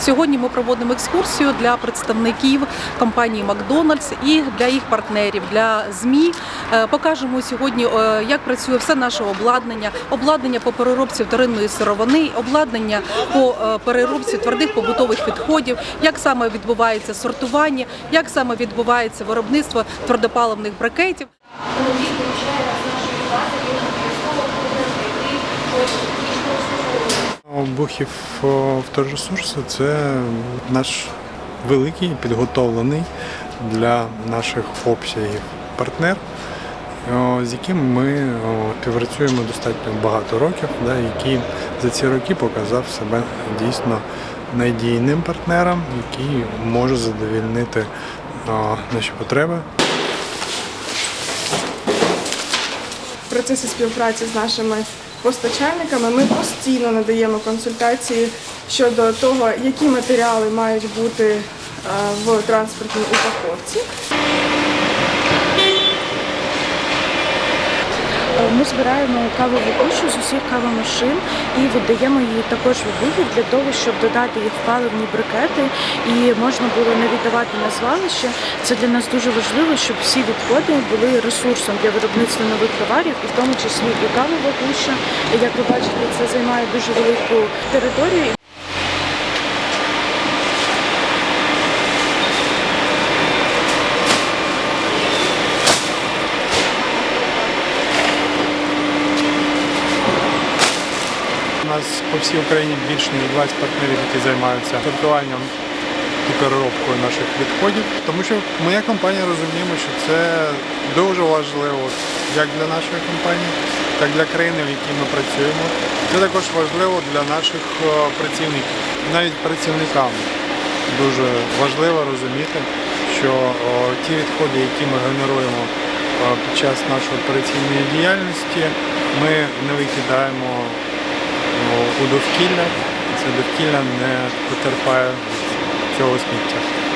Сьогодні ми проводимо екскурсію для представників компанії Макдональдс і для їх партнерів, для ЗМІ. Е, Покажемо сьогодні, е, як працює все наше обладнання, обладнання по переробці вторинної сировини, обладнання по е, переробці твердих побутових відходів, як саме відбувається сортування, як саме відбувається виробництво твердопаливних брикетів. Бухів вторресурсу це наш великий підготовлений для наших обсягів партнер, з яким ми співпрацюємо достатньо багато років, да, який за ці роки показав себе дійсно надійним партнером, який може задовільнити наші потреби. В процесі співпраці з нашими постачальниками ми постійно надаємо консультації щодо того, які матеріали мають бути е, в транспортній упаковці. Ми збираємо кавову гущу з усіх кавомашин і видаємо її також в вихід для того, щоб додати їх в паливні брикети і можна було не віддавати на звалище. Це для нас дуже важливо, щоб всі відходи були ресурсом для виробництва нових товарів, і в тому числі і кавова куща. Як ви бачите, це займає дуже велику територію. У нас по всій Україні більше ніж 20 партнерів, які займаються сортуванням і переробкою наших відходів. Тому що моя компанія розуміємо, що це дуже важливо як для нашої компанії, так і для країни, в якій ми працюємо. Це також важливо для наших е, працівників. Навіть працівникам дуже важливо розуміти, що ті відходи, які ми генеруємо під час нашої операційної діяльності, ми не викидаємо у довкілля, і це довкілля не потерпає цього сміття.